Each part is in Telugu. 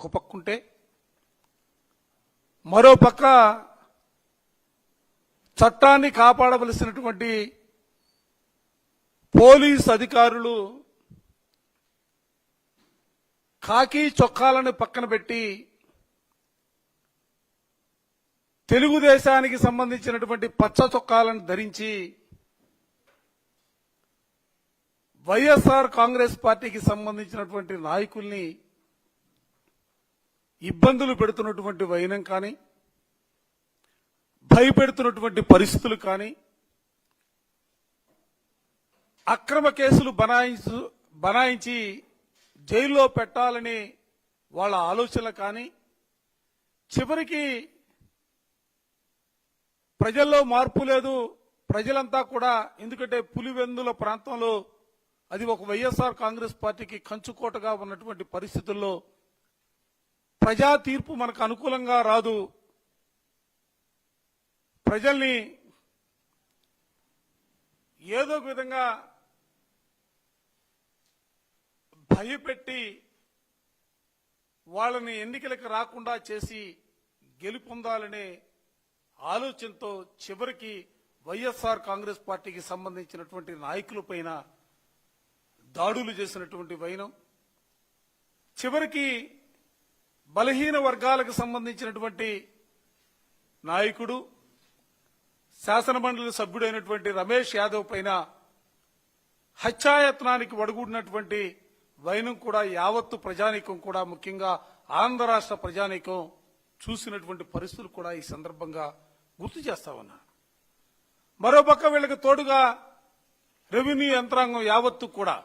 ఒక పక్క ఉంటే మరో పక్క చట్టాన్ని కాపాడవలసినటువంటి పోలీస్ అధికారులు కాకి చొక్కాలను పక్కన పెట్టి తెలుగుదేశానికి సంబంధించినటువంటి పచ్చ చొక్కాలను ధరించి వైఎస్ఆర్ కాంగ్రెస్ పార్టీకి సంబంధించినటువంటి నాయకుల్ని ఇబ్బందులు పెడుతున్నటువంటి వైనం కానీ భయపెడుతున్నటువంటి పరిస్థితులు కానీ అక్రమ కేసులు బనాయించు బనాయించి జైల్లో పెట్టాలని వాళ్ళ ఆలోచన కానీ చివరికి ప్రజల్లో మార్పు లేదు ప్రజలంతా కూడా ఎందుకంటే పులివెందుల ప్రాంతంలో అది ఒక వైఎస్ఆర్ కాంగ్రెస్ పార్టీకి కంచుకోటగా ఉన్నటువంటి పరిస్థితుల్లో ప్రజా తీర్పు మనకు అనుకూలంగా రాదు. ప్రజల్ని ఏదో ఒక విధంగా భయపెట్టి వాళ్ళని ఎన్నికలకు రాకుండా చేసి గెలుపొందాలనే ఆలోచనతో చివరికి వైఎస్ఆర్ కాంగ్రెస్ పార్టీకి సంబంధించినటువంటి నాయకులపైన దాడులు చేసినటువంటి వైనం. చివరికి బలహీన వర్గాలకు సంబంధించినటువంటి నాయకుడు శాసనమండలి సభ్యుడైనటువంటి రమేష్ యాదవ్ పైన హత్యాయత్నానికి వడుగుడినటువంటి వైనం కూడా యావత్తు ప్రజానీకం కూడా ముఖ్యంగా ఆంధ్ర రాష్ట్ర ప్రజానీకం చూసినటువంటి పరిస్థితులు కూడా ఈ సందర్భంగా గుర్తు చేస్తా ఉన్నా. మరోపక్క వీళ్ళకి తోడుగా రెవెన్యూ యంత్రాంగం యావత్తు కూడా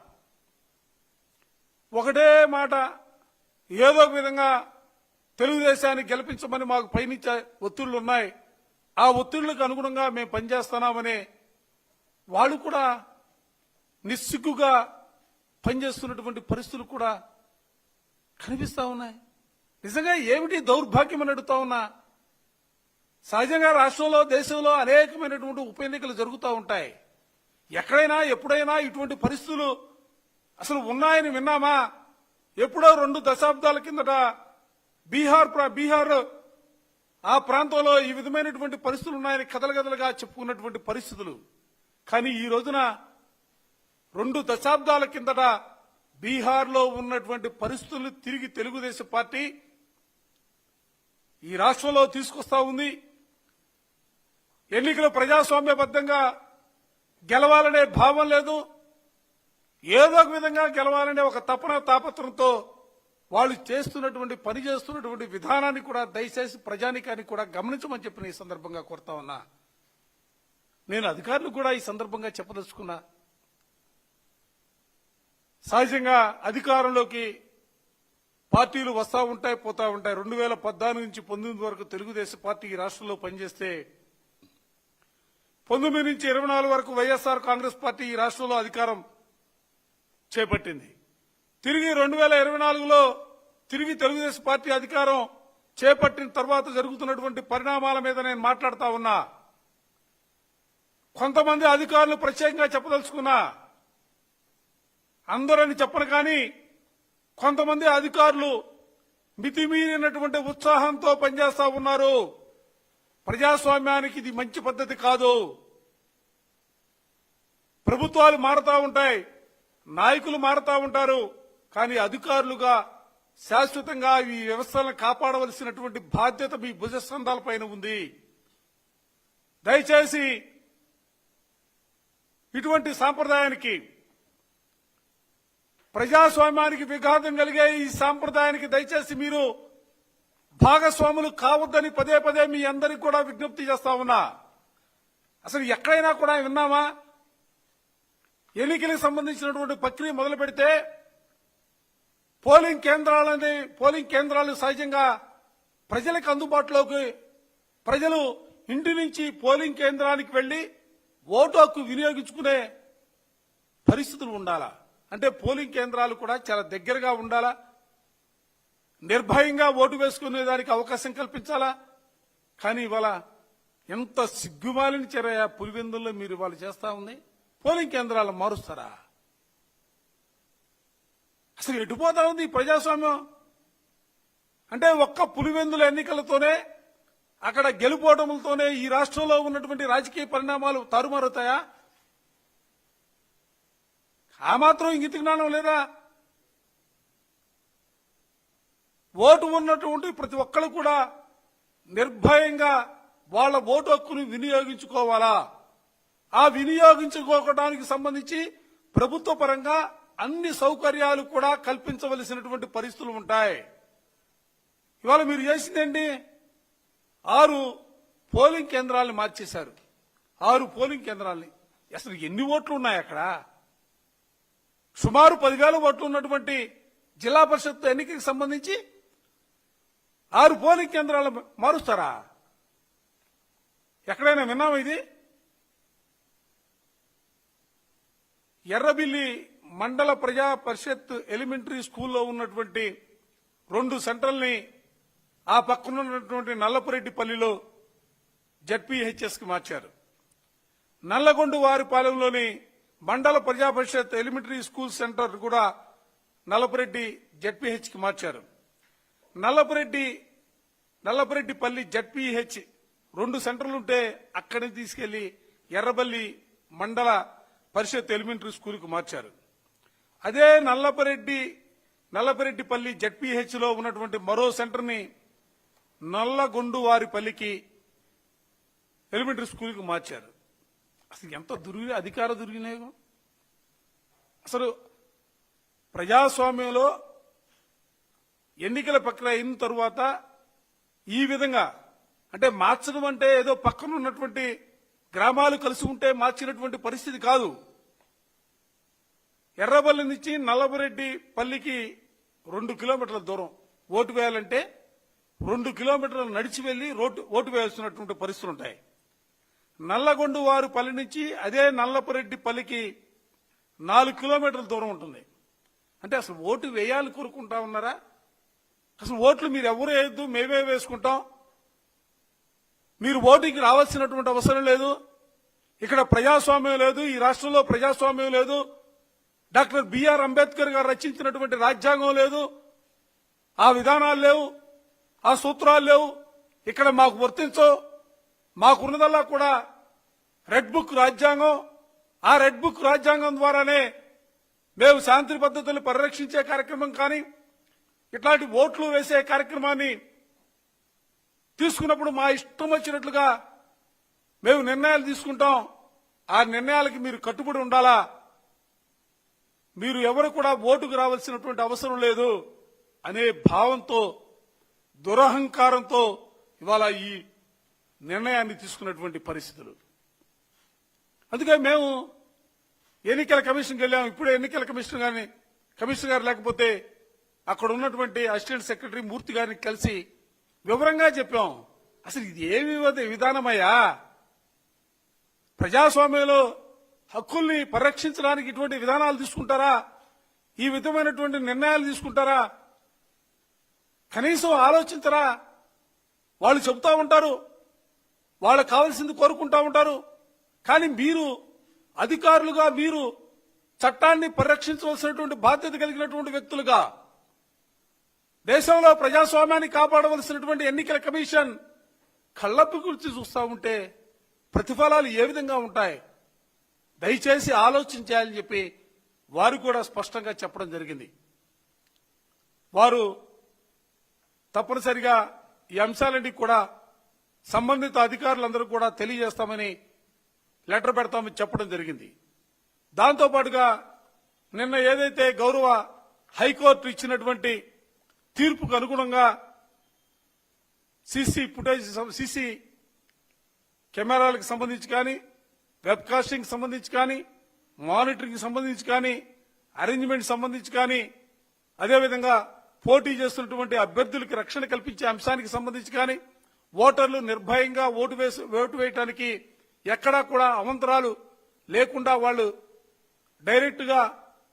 ఒకటే మాట ఏదో విధంగా తెలుగుదేశాన్ని గెలిపించమని మాకు పయనించే ఒత్తిళ్ళు ఉన్నాయి ఆ ఒత్తిళ్ళకు అనుగుణంగా మేము పనిచేస్తున్నామని వాళ్ళు కూడా నిస్సిగ్గుగా పనిచేస్తున్నటువంటి పరిస్థితులు కూడా కనిపిస్తా ఉన్నాయి. నిజంగా ఏమిటి దౌర్భాగ్యం అని అడుగుతా ఉన్నా? సహజంగా రాష్ట్రంలో దేశంలో అనేకమైనటువంటి ఉప ఎన్నికలు జరుగుతూ ఉంటాయి. ఎక్కడైనా ఎప్పుడైనా ఇటువంటి పరిస్థితులు అసలు ఉన్నాయని విన్నామా? ఎప్పుడో రెండు దశాబ్దాల కిందట బీహార్ బీహార్ ఆ ప్రాంతంలో ఈ విధమైనటువంటి పరిస్థితులు ఉన్నాయని కథలగదలుగా చెప్పుకున్నటువంటి పరిస్థితులు. కానీ ఈ రోజున రెండు దశాబ్దాల కిందట బీహార్లో ఉన్నటువంటి పరిస్థితులు తిరిగి తెలుగుదేశం పార్టీ ఈ రాష్ట్రంలో తీసుకొస్తా ఉంది. ఎన్నికలు ప్రజాస్వామ్యబద్ధంగా గెలవాలనే భావం లేదు. ఏదో ఒక విధంగా గెలవాలనే ఒక తపన తాపత్రంతో వాళ్ళు చేస్తున్నటువంటి పని చేస్తున్నటువంటి విధానాన్ని కూడా దయచేసి ప్రజానికాన్ని కూడా గమనించమని చెప్పిన ఈ సందర్భంగా కోరుతా ఉన్నా. నేను అధికారులు కూడా ఈ సందర్భంగా చెప్పదలుచుకున్నా. సహజంగా అధికారంలోకి పార్టీలు వస్తూ ఉంటాయి పోతా ఉంటాయి. రెండు వేల పద్నాలుగు నుంచి పంతొమ్మిది వరకు తెలుగుదేశం పార్టీ ఈ రాష్ట్రంలో పనిచేస్తే పంతొమ్మిది నుంచి ఇరవై నాలుగు వరకు వైఎస్ఆర్ కాంగ్రెస్ పార్టీ ఈ రాష్ట్రంలో అధికారం చేపట్టింది. తిరిగి రెండు వేల ఇరవై నాలుగులో తిరిగి తెలుగుదేశం పార్టీ అధికారం చేపట్టిన తర్వాత జరుగుతున్నటువంటి పరిణామాల మీద నేను మాట్లాడుతా ఉన్నా. కొంతమంది అధికారులు ప్రత్యేకంగా చెప్పదలుచుకున్నా. అందరని చెప్పను కానీ కొంతమంది అధికారులు మితిమీరినటువంటి ఉత్సాహంతో పనిచేస్తా ఉన్నారు. ప్రజాస్వామ్యానికి ఇది మంచి పద్ధతి కాదు. ప్రభుత్వాలు మారుతా ఉంటాయి. నాయకులు మారుతా ఉంటారు. కానీ అధికారులుగా శాశ్వతంగా ఈ వ్యవస్థలను కాపాడవలసినటువంటి బాధ్యత మీ భుజస్కంధాలపైన ఉంది. దయచేసి ఇటువంటి సాంప్రదాయానికి ప్రజాస్వామ్యానికి విఘాతం కలిగే ఈ సాంప్రదాయానికి దయచేసి మీరు భాగస్వాములు కావద్దని పదే పదే మీ అందరికి కూడా విజ్ఞప్తి చేస్తా ఉన్నా. అసలు ఎక్కడైనా కూడా విన్నామా? ఎన్నికలకు సంబంధించినటువంటి ప్రక్రియ మొదలు పెడితే పోలింగ్ కేంద్రాలని పోలింగ్ కేంద్రాలు సహజంగా ప్రజలకు అందుబాటులోకి ప్రజలు ఇంటి నుంచి పోలింగ్ కేంద్రానికి వెళ్ళి ఓటు హక్కు వినియోగించుకునే పరిస్థితులు ఉండాలా? అంటే పోలింగ్ కేంద్రాలు కూడా చాలా దగ్గరగా ఉండాలా? నిర్భయంగా ఓటు వేసుకునే దానికి అవకాశం కల్పించాలా? కానీ ఇవాళ ఎంత సిగ్గుమాలిన చర్య పులివెందుల్లో మీరు ఇవాళ చేస్తా ఉంది? పోలింగ్ కేంద్రాలు మారుస్తారా? అసలు ఎటుపోతా ఉంది ప్రజాస్వామ్యం? అంటే ఒక్క పులివెందుల ఎన్నికలతోనే అక్కడ గెలుపోవడములతోనే ఈ రాష్ట్రంలో ఉన్నటువంటి రాజకీయ పరిణామాలు తారుమారుతాయా ఆ మాత్రం ఇంగితి జ్ఞానం లేదా? ఓటు ఉన్నటువంటి ప్రతి ఒక్కరు కూడా నిర్భయంగా వాళ్ళ ఓటు హక్కును వినియోగించుకోవాలా? ఆ వినియోగించుకోవడానికి సంబంధించి ప్రభుత్వ పరంగా అన్ని సౌకర్యాలు కూడా కల్పించవలసినటువంటి పరిస్థితులు ఉంటాయి. ఇవాళ మీరు చేసిందండి ఆరు పోలింగ్ కేంద్రాలను మార్చేశారు. ఆరు పోలింగ్ కేంద్రాలని. అసలు ఎన్ని ఓట్లు ఉన్నాయి అక్కడ? సుమారు పదివేల ఓట్లు ఉన్నటువంటి జిల్లా పరిషత్ ఎన్నికకి సంబంధించి ఆరు పోలింగ్ కేంద్రాలు మారుస్తారా? ఎక్కడైనా విన్నామా ఇది? ఎర్రబిల్లి మండల ప్రజా పరిషత్ ఎలిమెంటరీ స్కూల్లో ఉన్నటువంటి రెండు సెంటర్ని ఆ పక్కన ఉన్నటువంటి నల్లపురెడ్డిపల్లిలో జడ్పీహెచ్ఎస్కి మార్చారు. నల్లగొండ వారిపాలెంలోని మండల ప్రజా పరిషత్ ఎలిమెంటరీ స్కూల్ సెంటర్ కూడా నల్లపురెడ్డి జడ్పీహెచ్కి మార్చారు. నల్లపురెడ్డి నల్లపురెడ్డిపల్లి జడ్పీహెచ్ రెండు సెంటర్లు ఉంటే అక్కడిని తీసుకెళ్ళి ఎర్రబల్లి మండల పరిషత్ ఎలిమెంటరీ స్కూల్కి మార్చారు. అదే నల్లపరెడ్డి నల్లపరెడ్డిపల్లి జడ్పీహెచ్లో ఉన్నటువంటి మరో సెంటర్ని నల్లగొండు వారిపల్లికి ఎలిమెంటరీ స్కూల్కి మార్చారు. అసలు ఎంత దుర్వి అధికార దుర్వినియోగం? అసలు ప్రజాస్వామ్యంలో ఎన్నికల ప్రక్రియ అయిన తరువాత ఈ విధంగా అంటే మార్చడం అంటే ఏదో పక్కన ఉన్నటువంటి గ్రామాలు కలిసి ఉంటే మార్చినటువంటి పరిస్థితి కాదు. ఎర్రబల్లి నుంచి నల్లబరెడ్డి పల్లికి రెండు కిలోమీటర్ల దూరం ఓటు వేయాలంటే రెండు కిలోమీటర్లు నడిచి వెళ్ళి రోడ్డు ఓటు వేయాల్సినటువంటి పరిస్థితులు ఉంటాయి. నల్లగొండ వారు పల్లి నుంచి అదే నల్లపరెడ్డి పల్లికి నాలుగు కిలోమీటర్ల దూరం ఉంటుంది. అంటే అసలు ఓటు వేయాలి కోరుకుంటా ఉన్నారా? అసలు ఓట్లు మీరు ఎవరు వేయద్దు మేమే వేసుకుంటాం. మీరు ఓటుకి రావాల్సినటువంటి అవసరం లేదు. ఇక్కడ ప్రజాస్వామ్యం లేదు ఈ రాష్ట్రంలో ప్రజాస్వామ్యం లేదు. డాక్టర్ బిఆర్ అంబేద్కర్ గారు రచించినటువంటి రాజ్యాంగం లేదు. ఆ విధానాలు లేవు. ఆ సూత్రాలు లేవు. ఇక్కడ మాకు వర్తించవు. మాకున్నదల్లా కూడా రెడ్ బుక్ రాజ్యాంగం. ఆ రెడ్ బుక్ రాజ్యాంగం ద్వారానే మేము శాంతి పద్ధతులు పరిరక్షించే కార్యక్రమం కానీ ఇట్లాంటి ఓట్లు వేసే కార్యక్రమాన్ని తీసుకున్నప్పుడు మా ఇష్టం వచ్చినట్లుగా మేము నిర్ణయాలు తీసుకుంటాం. ఆ నిర్ణయాలకి మీరు కట్టుబడి ఉండాలా? మీరు ఎవరు కూడా ఓటుకు రావాల్సినటువంటి అవసరం లేదు అనే భావంతో దురహంకారంతో ఇవాళ ఈ నిర్ణయాన్ని తీసుకున్నటువంటి పరిస్థితులు. అందుకే మేము ఎన్నికల కమిషన్కి వెళ్ళాము. ఇప్పుడే ఎన్నికల కమిషన్ గారిని కమిషనర్ గారు లేకపోతే అక్కడ ఉన్నటువంటి అసిస్టెంట్ సెక్రటరీ మూర్తి గారిని కలిసి వివరంగా చెప్పాం. అసలు ఇది ఏ విధానమయ్యా? ప్రజాస్వామ్యంలో హక్కుల్ని పరిరక్షించడానికి ఇటువంటి విధానాలు తీసుకుంటారా? ఈ విధమైనటువంటి నిర్ణయాలు తీసుకుంటారా? కనీసం ఆలోచించరా? వాళ్ళు చెబుతా ఉంటారు వాళ్ళకు కావాల్సింది కోరుకుంటా ఉంటారు. కానీ మీరు అధికారులుగా మీరు చట్టాన్ని పరిరక్షించవలసినటువంటి బాధ్యత కలిగినటువంటి వ్యక్తులుగా దేశంలో ప్రజాస్వామ్యాన్ని కాపాడవలసినటువంటి ఎన్నికల కమిషన్ కళ్ళప్పి గురించి చూస్తా ఉంటే ప్రతిఫలాలు ఏ విధంగా ఉంటాయి? దయచేసి ఆలోచించాలని చెప్పి వారు కూడా స్పష్టంగా చెప్పడం జరిగింది. వారు తప్పనిసరిగా ఈ అంశాలన్నీ కూడా సంబంధిత అధికారులందరూ కూడా తెలియజేస్తామని లెటర్ పెడతామని చెప్పడం జరిగింది. దాంతో పాటుగా నిన్న ఏదైతే గౌరవ హైకోర్టు ఇచ్చినటువంటి తీర్పుకు అనుగుణంగా సీసీ ఫుటేజ్ సీసీ కెమెరాలకు సంబంధించి కానీ వెబ్కాస్టింగ్ సంబంధించి కానీ మానిటరింగ్ సంబంధించి కానీ అరేంజ్మెంట్ సంబంధించి కానీ అదేవిధంగా పోటీ చేస్తున్నటువంటి అభ్యర్థులకు రక్షణ కల్పించే అంశానికి సంబంధించి కానీ ఓటర్లు నిర్భయంగా ఓటు వేసి ఓటు వేయటానికి ఎక్కడా కూడా అవంతరాలు లేకుండా వాళ్ళు డైరెక్ట్గా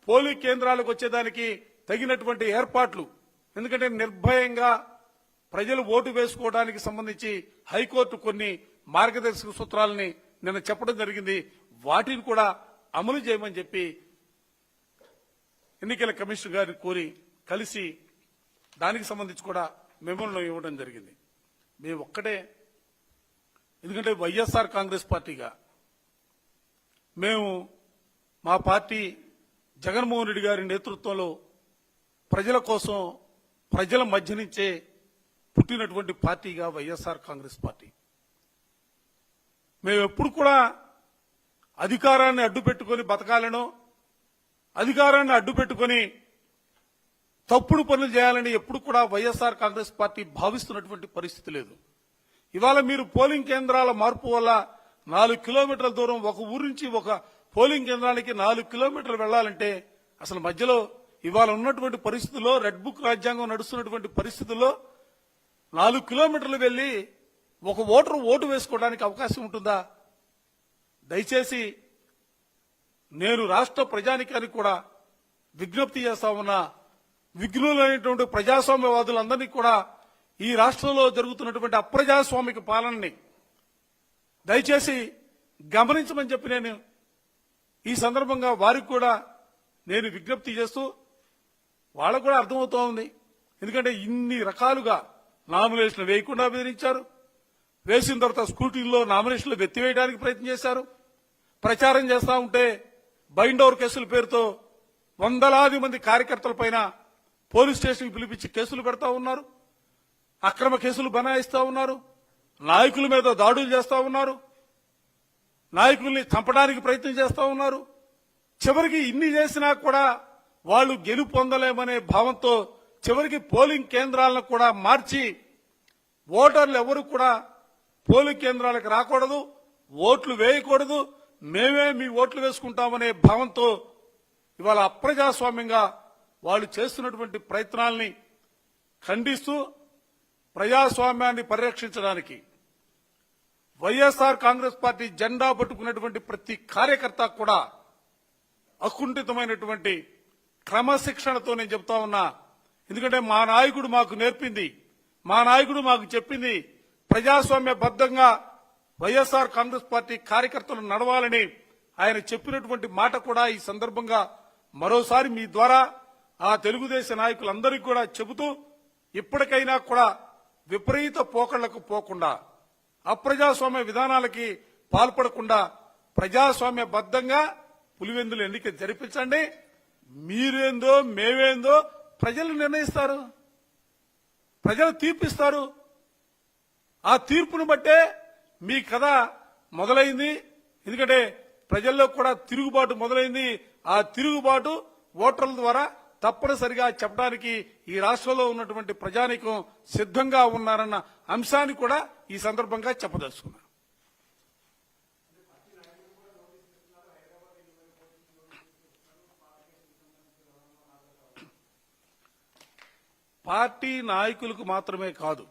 పోలింగ్ కేంద్రాలకు వచ్చేదానికి తగినటువంటి ఏర్పాట్లు. ఎందుకంటే నిర్భయంగా ప్రజలు ఓటు వేసుకోవడానికి సంబంధించి హైకోర్టు కొన్ని మార్గదర్శక సూత్రాలని నిన్న చెప్పడం జరిగింది. వాటిని కూడా అమలు చేయమని చెప్పి ఎన్నికల కమిషన్ గారిని కోరి కలిసి దానికి సంబంధించి కూడా మెమోలను ఇవ్వడం జరిగింది. మేము ఒక్కటే. ఎందుకంటే వైఎస్ఆర్ కాంగ్రెస్ పార్టీగా మేము మా పార్టీ జగన్మోహన్ రెడ్డి గారి నేతృత్వంలో ప్రజల కోసం ప్రజల మధ్య నుంచే పుట్టినటువంటి పార్టీగా వైఎస్ఆర్ కాంగ్రెస్ పార్టీ. మేము ఎప్పుడు కూడా అధికారాన్ని అడ్డు పెట్టుకొని బతకాలనో అధికారాన్ని అడ్డు పెట్టుకొని తప్పుడు పనులు చేయాలని ఎప్పుడు కూడా వైఎస్ఆర్ కాంగ్రెస్ పార్టీ భావిస్తున్నటువంటి పరిస్థితి లేదు. ఇవాళ మీరు పోలింగ్ కేంద్రాల మార్పు వల్ల నాలుగు కిలోమీటర్ల దూరం ఒక ఊరు నుంచి ఒక పోలింగ్ కేంద్రానికి నాలుగు కిలోమీటర్లు వెళ్ళాలంటే అసలు మధ్యలో ఇవాళ ఉన్నటువంటి పరిస్థితుల్లో రెడ్ బుక్ రాజ్యాంగం నడుస్తున్నటువంటి పరిస్థితుల్లో నాలుగు కిలోమీటర్లు వెళ్ళి ఒక ఓటరు ఓటు వేసుకోవడానికి అవకాశం ఉంటుందా? దయచేసి నేను రాష్ట్ర ప్రజానికానికి కూడా విజ్ఞప్తి చేస్తా ఉన్నా. విఘ్నులైనటువంటి ప్రజాస్వామ్యవాదులందరినీ కూడా ఈ రాష్ట్రంలో జరుగుతున్నటువంటి అప్రజాస్వామిక పాలనని దయచేసి గమనించమని చెప్పి నేను ఈ సందర్భంగా వారికి కూడా నేను విజ్ఞప్తి చేస్తూ వాళ్ళకు కూడా అర్థమవుతోంది ఎందుకంటే ఇన్ని రకాలుగా నామినేషన్ వేయకుండా బెదిరించారు. వేసిన తర్వాత స్కూటీల్లో నామినేషన్లు ఎత్తివేయడానికి ప్రయత్నం చేశారు. ప్రచారం చేస్తా ఉంటే బైండ్ ఓవర్ కేసుల పేరుతో వందలాది మంది కార్యకర్తల పైన పోలీస్ స్టేషన్కి పిలిపించి కేసులు పెడతా ఉన్నారు. అక్రమ కేసులు బనాయిస్తా ఉన్నారు. నాయకుల మీద దాడులు చేస్తా ఉన్నారు. నాయకుల్ని చంపడానికి ప్రయత్నం చేస్తా ఉన్నారు. చివరికి ఇన్ని చేసినా కూడా వాళ్ళు గెలుపు పొందలేమనే భావంతో చివరికి పోలింగ్ కేంద్రాలను కూడా మార్చి ఓటర్లు ఎవరు కూడా పోలింగ్ కేంద్రాలకు రాకూడదు ఓట్లు వేయకూడదు మేమే మీ ఓట్లు వేసుకుంటామనే భావంతో ఇవాళ అప్రజాస్వామ్యంగా వాళ్ళు చేస్తున్నటువంటి ప్రయత్నాల్ని ఖండిస్తూ ప్రజాస్వామ్యాన్ని పరిరక్షించడానికి వైఎస్ఆర్ కాంగ్రెస్ పార్టీ జెండా పట్టుకున్నటువంటి ప్రతి కార్యకర్త కూడా అకుంఠితమైనటువంటి క్రమశిక్షణతో నేను చెప్తా ఉన్నా. ఎందుకంటే మా నాయకుడు మాకు నేర్పింది మా నాయకుడు మాకు చెప్పింది ప్రజాస్వామ్యబద్ధంగా వైఎస్ఆర్ కాంగ్రెస్ పార్టీ కార్యకర్తలు నడవాలని ఆయన చెప్పినటువంటి మాట కూడా ఈ సందర్భంగా మరోసారి మీ ద్వారా ఆ తెలుగుదేశ నాయకులందరికీ కూడా చెబుతూ ఇప్పటికైనా కూడా విపరీత పోకళ్ళకు పోకుండా అప్రజాస్వామ్య విధానాలకి పాల్పడకుండా ప్రజాస్వామ్య బద్దంగా పులివెందులు ఎన్నిక జరిపించండి. మీరేందో మేమేందో ప్రజలు నిర్ణయిస్తారు. ప్రజలు తీర్పిస్తారు. ఆ తీర్పును బట్టే మీ కథ మొదలైంది. ఎందుకంటే ప్రజల్లో కూడా తిరుగుబాటు మొదలైంది. ఆ తిరుగుబాటు ఓటర్ల ద్వారా తప్పనిసరిగా చెప్పడానికి ఈ రాష్ట్రంలో ఉన్నటువంటి ప్రజానికం సిద్ధంగా ఉన్నారన్న అంశాన్ని కూడా ఈ సందర్భంగా చెప్పదలుచుకున్నాను. పార్టీ నాయకులకు మాత్రమే కాదు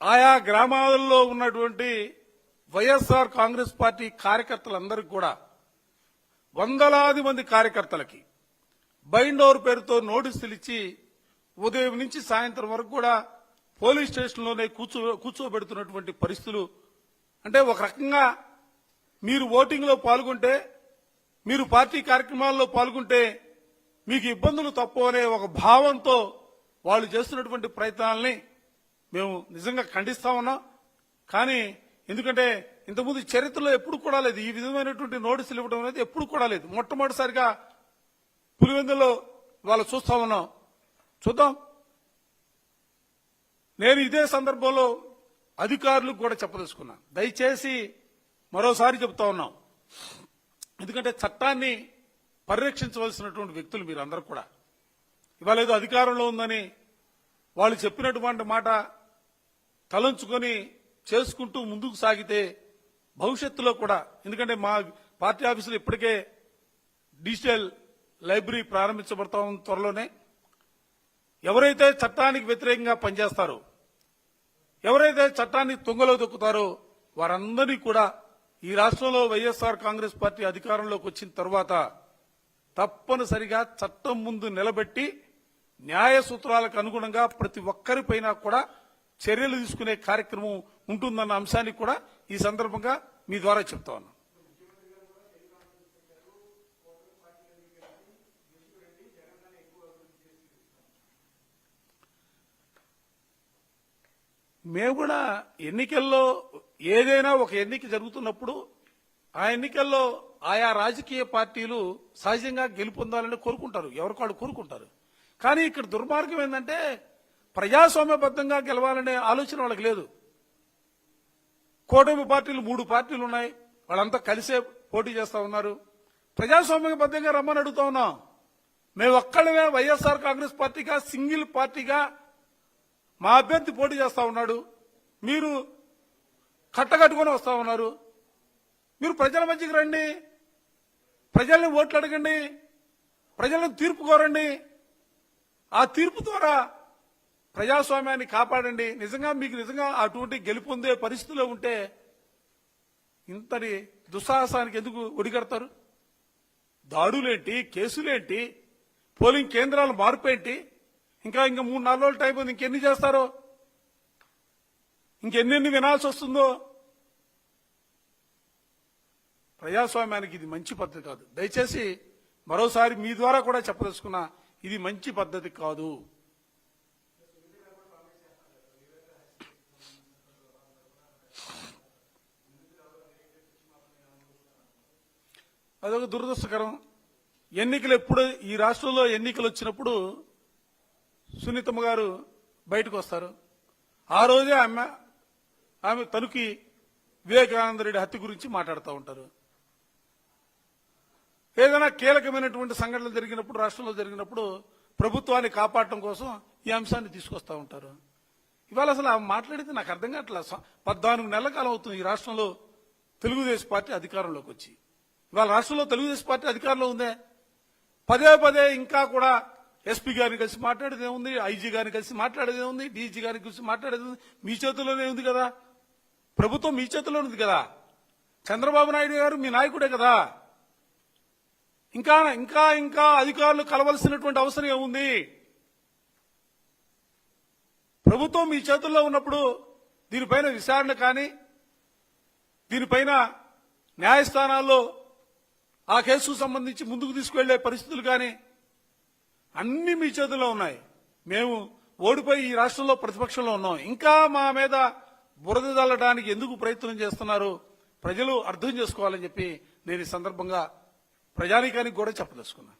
ఆయా గ్రామాలలో ఉన్నటువంటి వైఎస్ఆర్ కాంగ్రెస్ పార్టీ కార్యకర్తలందరికీ కూడా వందలాది మంది కార్యకర్తలకి బైండ్ పేరుతో నోటీసులు ఇచ్చి ఉదయం నుంచి సాయంత్రం వరకు కూడా పోలీస్ స్టేషన్లోనే కూర్చో కూర్చోబెడుతున్నటువంటి పరిస్థితులు. అంటే ఒక రకంగా మీరు ఓటింగ్లో పాల్గొంటే మీరు పార్టీ కార్యక్రమాల్లో పాల్గొంటే మీకు ఇబ్బందులు తప్పు అనే ఒక భావంతో వాళ్ళు చేస్తున్నటువంటి ప్రయత్నాలని మేము నిజంగా ఖండిస్తా ఉన్నాం. కానీ ఎందుకంటే ఇంతకుముందు చరిత్రలో ఎప్పుడు కూడా లేదు. ఈ విధమైనటువంటి నోటీసులు ఇవ్వడం అనేది ఎప్పుడు కూడా లేదు. మొట్టమొదటిసారిగా పులివెందులో వాళ్ళు చూస్తా ఉన్నాం. చూద్దాం. నేను ఇదే సందర్భంలో అధికారులకు కూడా చెప్పదలుచుకున్నాను. దయచేసి మరోసారి చెప్తా ఉన్నాం. ఎందుకంటే చట్టాన్ని పరిరక్షించవలసినటువంటి వ్యక్తులు మీరందరూ కూడా. ఇవాళ ఏదో అధికారంలో ఉందని వాళ్ళు చెప్పినటువంటి మాట తలంచుకొని చేసుకుంటూ ముందుకు సాగితే భవిష్యత్తులో కూడా ఎందుకంటే మా పార్టీ ఆఫీసులో ఇప్పటికే డిజిటల్ లైబ్రరీ ప్రారంభించబడతా త్వరలోనే. ఎవరైతే చట్టానికి వ్యతిరేకంగా పనిచేస్తారో ఎవరైతే చట్టాన్ని తుంగలో దొక్కుతారో వారందరినీ కూడా ఈ రాష్ట్రంలో వైఎస్ఆర్ కాంగ్రెస్ పార్టీ అధికారంలోకి వచ్చిన తర్వాత తప్పనిసరిగా చట్టం ముందు నిలబెట్టి న్యాయ సూత్రాలకు అనుగుణంగా ప్రతి ఒక్కరిపైన కూడా చర్యలు తీసుకునే కార్యక్రమం ఉంటుందన్న అంశాన్ని కూడా ఈ సందర్భంగా మీ ద్వారా చెప్తా ఉన్నాను. మేము కూడా ఎన్నికల్లో ఏదైనా ఒక ఎన్నిక జరుగుతున్నప్పుడు ఆ ఎన్నికల్లో ఆయా రాజకీయ పార్టీలు సహజంగా గెలుపొందాలని కోరుకుంటారు. ఎవరికాడు కోరుకుంటారు. కానీ ఇక్కడ దుర్మార్గం ఏంటంటే ప్రజాస్వామ్యబద్ధంగా గెలవాలనే ఆలోచన వాళ్ళకి లేదు. కూటమి పార్టీలు మూడు పార్టీలు ఉన్నాయి. వాళ్ళంతా కలిసే పోటీ చేస్తా ఉన్నారు. ప్రజాస్వామ్యబద్ధంగా రమ్మని అడుగుతా ఉన్నాం. మేము ఒక్కళ్ళమే వైఎస్ఆర్ కాంగ్రెస్ పార్టీగా సింగిల్ పార్టీగా మా అభ్యర్థి పోటీ చేస్తా ఉన్నాడు. మీరు కట్టకట్టుకొని వస్తా ఉన్నారు. మీరు ప్రజల మధ్యకి రండి. ప్రజల్ని ఓట్లు అడగండి. ప్రజలను తీర్పు కోరండి. ఆ తీర్పు ద్వారా ప్రజాస్వామ్యాన్ని కాపాడండి. నిజంగా మీకు నిజంగా అటువంటి గెలుపొందే పరిస్థితిలో ఉంటే ఇంతటి దుస్సాహసానికి ఎందుకు ఒడిగడతారు? దాడులేంటి? కేసులేంటి? పోలింగ్ కేంద్రాల మార్పు ఏంటి ఇంకా ఇంకా మూడు నాలుగు రోజుల టైం ఉంది. ఇంకెన్ని చేస్తారో? ఇంకెన్నెన్ని వినాల్సి వస్తుందో? ప్రజాస్వామ్యానికి ఇది మంచి పద్ధతి కాదు. దయచేసి మరోసారి మీ ద్వారా కూడా చెప్పదలుచుకున్నా ఇది మంచి పద్ధతి కాదు. అదొక దురదృష్టకరం. ఎన్నికలు ఎప్పుడు ఈ రాష్ట్రంలో ఎన్నికలు వచ్చినప్పుడు సునీతమ్మ గారు బయటకు వస్తారు. ఆ రోజే ఆమె ఆమె తనుకి వివేకానందరెడ్డి హత్య గురించి మాట్లాడుతూ ఉంటారు. ఏదైనా కీలకమైనటువంటి సంఘటనలు జరిగినప్పుడు రాష్ట్రంలో జరిగినప్పుడు ప్రభుత్వాన్ని కాపాడటం కోసం ఈ అంశాన్ని తీసుకొస్తా ఉంటారు. ఇవాళ అసలు ఆమె మాట్లాడితే నాకు అర్థం కావట్లేదు. స- పద్నాలుగు నెలల కాలం అవుతుంది ఈ రాష్ట్రంలో తెలుగుదేశం పార్టీ అధికారంలోకి వచ్చి. ఇవాళ రాష్ట్రంలో తెలుగుదేశం పార్టీ అధికారంలో ఉందే. పదే పదే ఇంకా కూడా ఎస్పీ గారిని కలిసి మాట్లాడేదే ఉంది ఐజీ గారిని కలిసి మాట్లాడేదే ఉంది డీజీ గారిని కలిసి మాట్లాడేది ఉంది. మీ చేతుల్లోనే ఉంది కదా. ప్రభుత్వం మీ చేతుల్లో ఉంది కదా. చంద్రబాబు నాయుడు గారు మీ నాయకుడే కదా. ఇంకా ఇంకా ఇంకా అధికారులు కలవలసినటువంటి అవసరం ఏముంది? ప్రభుత్వం మీ చేతుల్లో ఉన్నప్పుడు దీనిపైన విచారణ కానీ దీనిపైన న్యాయస్థానాల్లో ఆ కేసుకు సంబంధించి ముందుకు తీసుకువెళ్ళే పరిస్థితులు కానీ అన్ని మీ చేతుల్లో ఉన్నాయి. మేము ఓడిపోయి ఈ రాష్ట్రంలో ప్రతిపక్షంలో ఉన్నాం. ఇంకా మా మీద బురద చల్లడానికి ఎందుకు ప్రయత్నం చేస్తున్నారు? ప్రజలు అర్థం చేసుకోవాలని చెప్పి నేను ఈ సందర్భంగా ప్రజానీకానికి కూడా చెప్పదలుచుకున్నాను.